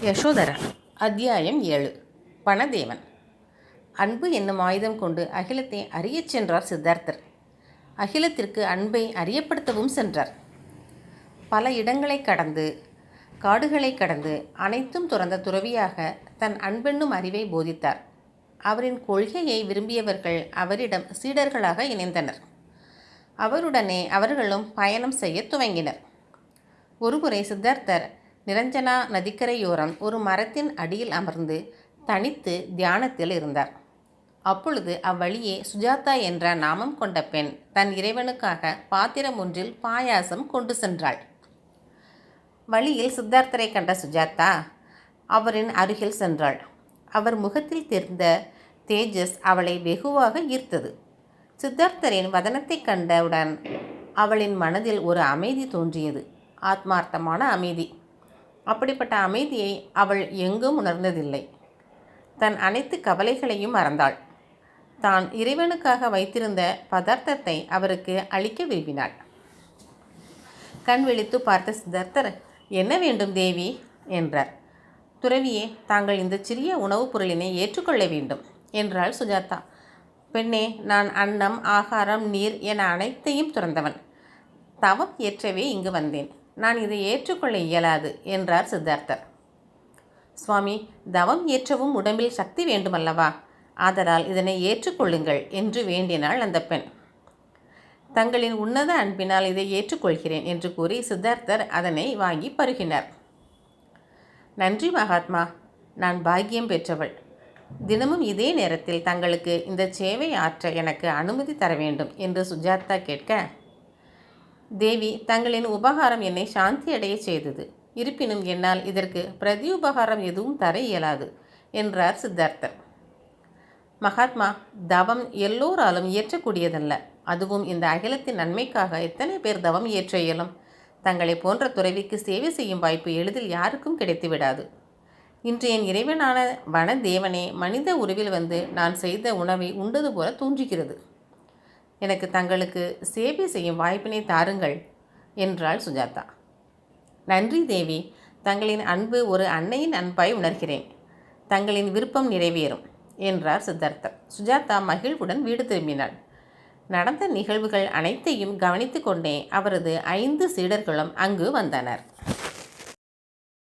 யசோதரன் அத்தியாயம் ஏழு. பணதேவன். அன்பு என்னும் ஆயுதம் கொண்டு அகிலத்தை அறியச் சென்றார் சித்தார்த்தர். அகிலத்திற்கு அன்பை அறியப்படுத்தவும் சென்றார். பல இடங்களை கடந்து காடுகளை கடந்து அனைத்தும் துறந்த துறவியாக தன் அன்பென்னும் அறிவை போதித்தார். அவரின் கொள்கையை விரும்பியவர்கள் அவரிடம் சீடர்களாக இணைந்தனர். அவருடனே அவர்களும் பயணம் செய்யத் துவங்கினர். ஒருமுறை சித்தார்த்தர் நிரஞ்சனா நதிக்கரையோரம் ஒரு மரத்தின் அடியில் அமர்ந்து தனித்து தியானத்தில் இருந்தார். அப்பொழுது அவ்வழியே சுஜாதா என்ற நாமம் கொண்ட பெண் தன் இறைவனுக்காக பாத்திரம் ஒன்றில் பாயாசம் கொண்டு சென்றாள். வழியில் சித்தார்த்தரை கண்ட சுஜாதா அவரின் அருகில் சென்றாள். அவர் முகத்தில் தெரிந்த தேஜஸ் அவளை வெகுவாக ஈர்த்தது. சித்தார்த்தரின் வதனத்தை கண்டவுடன் அவளின் மனதில் ஒரு அமைதி தோன்றியது. ஆத்மார்த்தமான அமைதி. அப்படிப்பட்ட அமைதியை அவள் எங்கும் உணர்ந்ததில்லை. தன் அனைத்து கவலைகளையும் மறந்தாள். தான் இறைவனுக்காக வைத்திருந்த பதார்த்தத்தை அவருக்கு அளிக்க விரும்பினாள். கண் விழித்து பார்த்த சித்தர்த்தர் என்ன வேண்டும் தேவி? என்றார். துறவியே தாங்கள் இந்த சிறிய உணவுப் பொருளினை ஏற்றுக்கொள்ள வேண்டும் என்றாள் சுஜாதா. பெண்ணே நான் அன்னம் ஆகாரம் நீர் என அனைத்தையும் துறந்தவன். தவம் ஏற்றவே இங்கு வந்தேன். நான் இதை ஏற்றுக்கொள்ள இயலாது என்றார் சித்தார்த்தர். சுவாமி தவம் ஏற்றவும் உடம்பில் சக்தி வேண்டுமல்லவா? ஆதலால் இதனை ஏற்றுக்கொள்ளுங்கள் என்று வேண்டினாள் அந்த பெண். தங்களின் உன்னத அன்பினால் இதை ஏற்றுக்கொள்கிறேன் என்று கூறி சித்தார்த்தர் அதனை வாங்கி பருகினார். நன்றி மகாத்மா நான் பாக்கியம் பெற்றவள். தினமும் இதே நேரத்தில் தங்களுக்கு இந்த சேவை ஆற்ற எனக்கு அனுமதி தர வேண்டும் என்று சுஜாதா கேட்க தேவி தங்களின் உபகாரம் என்னை சாந்தியடைய செய்தது. இருப்பினும் என்னால் இதற்கு பிரதி உபகாரம் எதுவும் தர இயலாது என்றார் சித்தார்த்தர் மகாத்மா தவம் எல்லோராலும் இயற்றக்கூடியதல்ல. அதுவும் இந்த அகிலத்தின் நன்மைக்காக எத்தனை பேர் தவம் இயற்ற இயலும்? தங்களை போன்ற துறவிக்கு சேவை செய்யும் வாய்ப்பு எளிதில் யாருக்கும் கிடைத்துவிடாது. இன்று என் இறைவனான வனதேவனே மனித உருவில் வந்து நான் செய்த உணவை உண்டது போல தோன்றுகிறது. எனக்கு தங்களுக்கு சேவை செய்யும் வாய்ப்பினை தாருங்கள் என்றாள் சுஜாதா. நன்றி தேவி தங்களின் அன்பு ஒரு அன்னையின் அன்பாய் உணர்கிறேன். தங்களின் விருப்பம் நிறைவேறும் என்றார் சித்தார்த்தர் சுஜாதா மகிழ்வுடன் வீடு திரும்பினாள். நடந்த நிகழ்வுகள் அனைத்தையும் கவனித்து கொண்டே அவரது ஐந்து சீடர்களும் அங்கு வந்தனர்.